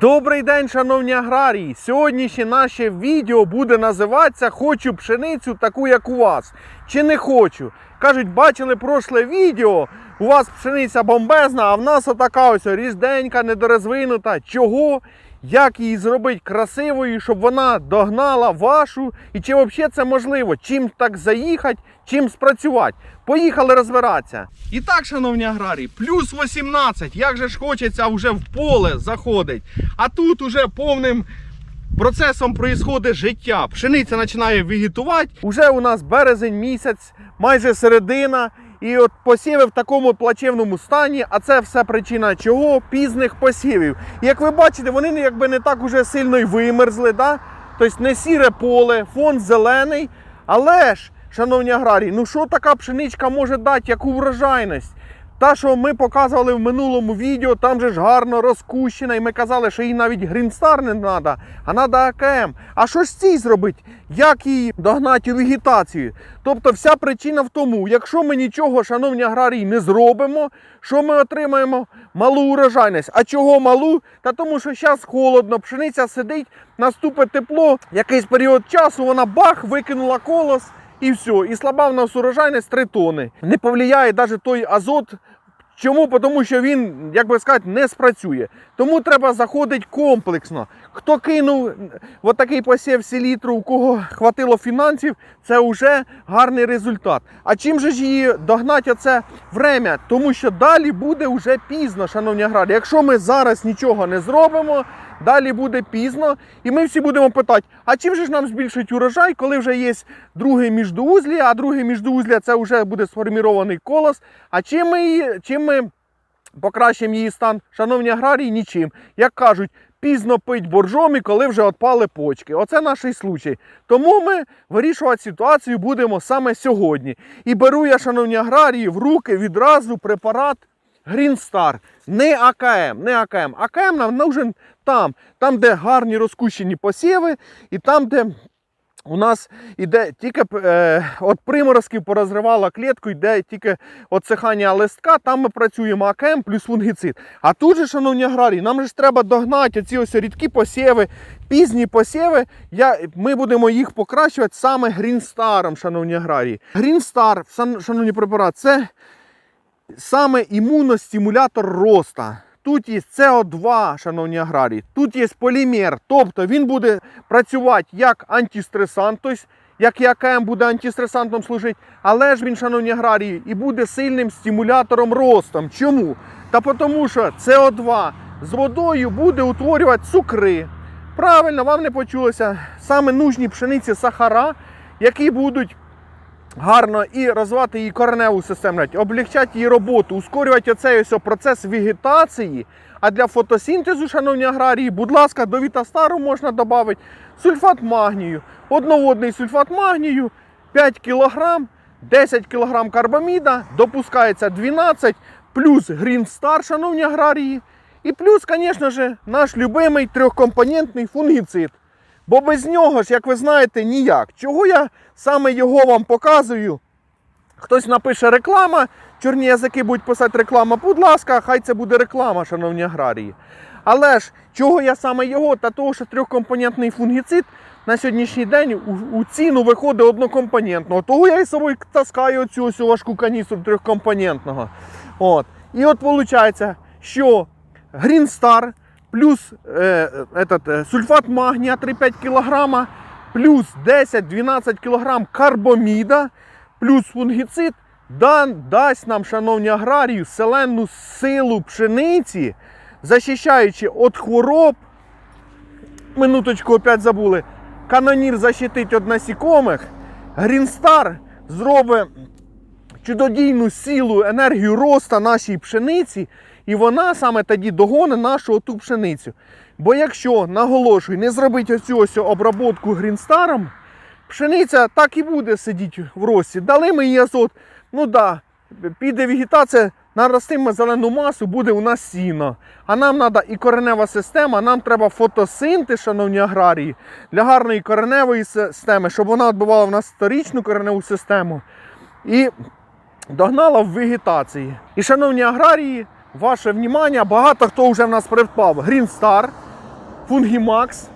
Добрий день, шановні аграрії! Сьогоднішнє наше відео буде називатися Хочу пшеницю таку, як у вас. Чи не хочу. Кажуть, бачили прошле відео. У вас пшениця бомбезна, а в нас отака ось різденька, недорозвинута. Чого? Як її зробити красивою, щоб вона догнала вашу? І чи взагалі це можливо? Чим так заїхати, чим спрацювати? Поїхали розбиратися. І так, шановні аграрії, плюс 18. Як же ж хочеться вже в поле заходить. А тут уже повним процесом проїсходить життя. Пшениця починає вегетувати. Уже у нас березень місяць, майже середина. І от посіви в такому плачевному стані, а це все причина чого? Пізних посівів. Як ви бачите, вони якби не так уже сильно й вимерзли. Да? Тобто не сіре поле, фон зелений. Але ж, шановні аграрії, ну що така пшеничка може дати, яку врожайність? Та, що ми показували в минулому відео, там же ж гарно розкущена, і ми казали, що їй навіть Грінстар не треба, а треба АКМ. А що ж цій зробити? Як її догнати у вегетацію? Тобто вся причина в тому, якщо ми нічого, шановні аграрії, не зробимо, що ми отримаємо малу урожайність. А чого малу? Та тому що зараз холодно, пшениця сидить, наступить тепло, якийсь період часу, вона бах, викинула колос. І все, і слаба в нас урожайність 3 тони. Не повлияє навіть той азот. Чому? Тому що він, як би сказати, не спрацює. Тому треба заходити комплексно. Хто кинув от посів селітру, у кого хватило фінансів, це вже гарний результат. А чим же ж її догнати оце время? Тому що далі буде вже пізно, шановні аграрії. Якщо ми зараз нічого не зробимо, далі буде пізно. І ми всі будемо питати, а чим же ж нам збільшить урожай, коли вже є друге міждоузлі, а друге міждоузля це вже буде сформірований колос. А чим ми, чим ми покращимо її стан, шановні аграрії, нічим. Як кажуть, пізно пить боржомі, коли вже відпали почки. Оце наш случай. Тому ми вирішувати ситуацію будемо саме сьогодні. І беру я, шановні аграрії, в руки відразу препарат Green Star. Не АКМ, не АКМ. АКМ нам нужен там, там, де гарні розкущені посіви, і там, де у нас іде тільки е, от приморозків порозривала клітку, йде тільки отсихання листка, там ми працюємо АКМ плюс фунгіцид. А тут же, шановні аграрії, нам же ж треба догнати оці ось рідкі посіви, пізні посіви. Я, ми будемо їх покращувати саме Грінстаром, шановні аграрії. Грінстар, шановні препарати, це саме імуностимулятор роста. Тут є СО2, шановні аграрії, тут є полімер, тобто він буде працювати як антистресант, тобто як і буде антистресантом служити, але ж він, шановні аграрії, і буде сильним стимулятором ростом. Чому? Та тому що СО2 з водою буде утворювати цукри. Правильно, вам не почулося. Саме нужні пшениці сахара, які будуть гарно і розвивати її кореневу систему, облегчати її роботу, ускорювати оцей ось процес вегетації. А для фотосинтезу, шановні аграрії, будь ласка, до Вітастару можна додати сульфат магнію. Одноводний сульфат магнію 5 кг, 10 кг карбаміда, допускається 12, плюс Star, шановні аграрії. І плюс, звісно ж, наш любимий трьохкомпонентний фунгіцид. Бо без нього ж, як ви знаєте, ніяк. Чого я саме його вам показую? Хтось напише реклама, чорні язики будуть писати реклама, будь ласка, хай це буде реклама, шановні аграрії. Але ж чого я саме його? Та того, що трьохкомпонентний фунгіцид на сьогоднішній день у, у ціну виходить однокомпонентного. Того я і собою таскаю цю ось важку каністру трьохкомпонентного. От. І от виходить, що Green Star плюс е, этот, е, сульфат магнія 3-5 кг, плюс 10-12 кг карбоміда, плюс фунгіцид дан, дасть нам, шановні аграрії, селенну силу пшениці, захищаючи від хвороб. Минуточку опять забули. Канонір защитить від насікомих. Грінстар зробить чудодійну силу, енергію роста нашій пшениці, і вона саме тоді догоне нашу ту пшеницю. Бо якщо, наголошую, не зробити оцю ось обработку грінстаром, пшениця так і буде сидіти в рості. Дали ми їй азот, ну да, піде вегетація, наростимо зелену масу, буде у нас сіно. А нам треба і коренева система, нам треба фотосинтез, шановні аграрії, для гарної кореневої системи, щоб вона відбувала в нас сторічну кореневу систему. І догнала в вегетації. І, шановні аграрії, ваше внимання, багато хто вже в нас придбав Green Star. Фунгімакс,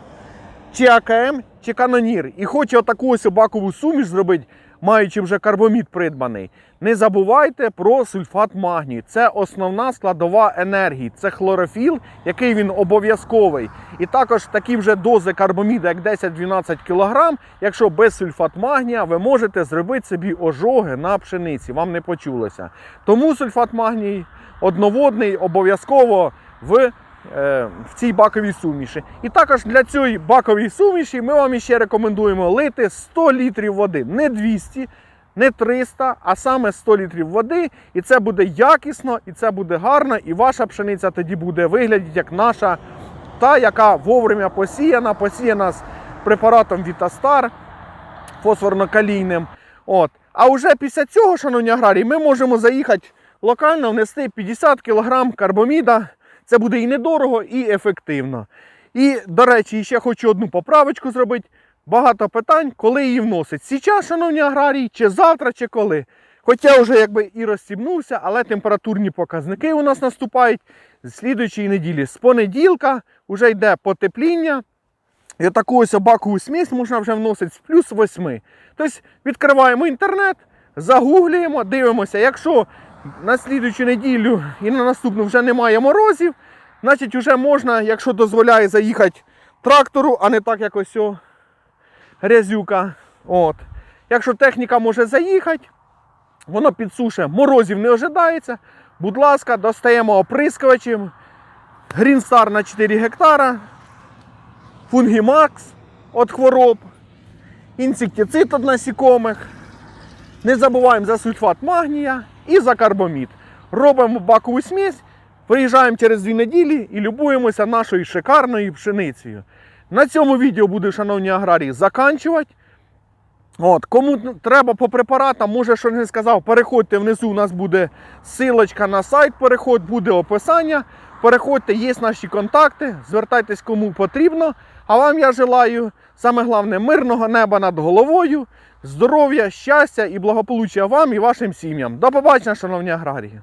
чи АКМ, чи Канонір. І хоче отаку ось бакову суміш зробити, маючи вже карбомід придбаний. Не забувайте про сульфат магнію. Це основна складова енергії. Це хлорофіл, який він обов'язковий. І також такі вже дози карбоміда, як 10-12 кг, якщо без сульфат магнія, ви можете зробити собі ожоги на пшениці. Вам не почулося. Тому сульфат магній одноводний обов'язково в в цій баковій суміші. І також для цієї бакової суміші ми вам ще рекомендуємо лити 100 літрів води, не 200, не 300, а саме 100 літрів води. І це буде якісно, і це буде гарно, і ваша пшениця тоді буде виглядати як наша, та, яка вовремя посіяна, посіяна з препаратом Вітастар фосфорно-калійним. От. А вже після цього, шановні аграрії, ми можемо заїхати локально внести 50 кг карбоміда. Це буде і недорого, і ефективно. І, до речі, ще хочу одну поправочку зробити. Багато питань, коли її вносить. Сейчас, шановні аграрії, чи завтра, чи коли. Хоча вже якби і розстібнувся, але температурні показники у нас наступають з слідуючої неділі. З понеділка вже йде потепління. І таку ось бакову смесь можна вже вносити з плюс 8. Тобто відкриваємо інтернет, загуглюємо, дивимося. Якщо на слідуючу неділю і на наступну вже немає морозів, значить вже можна, якщо дозволяє заїхати трактору, а не так як ось о, грязюка. От. Якщо техніка може заїхати, воно підсуше, морозів не ожидається. Будь ласка, достаємо оприскувачем. Star на 4 гектара. Фунгімакс від хвороб, інсектицид від насікомих. Не забуваємо за сульфат магнія і за карбомід. Робимо бакову смесь, приїжджаємо через дві неділі і любуємося нашою шикарною пшеницею. На цьому відео буду, шановні аграрії, заканчувати. От, кому треба по препаратам, може, що не сказав, переходьте внизу. У нас буде силочка на сайт. Переход, буде описання. Переходьте, є наші контакти, звертайтесь кому потрібно. А вам я желаю саме головне мирного неба над головою, здоров'я, щастя і благополуччя вам і вашим сім'ям. До побачення, шановні аграрії.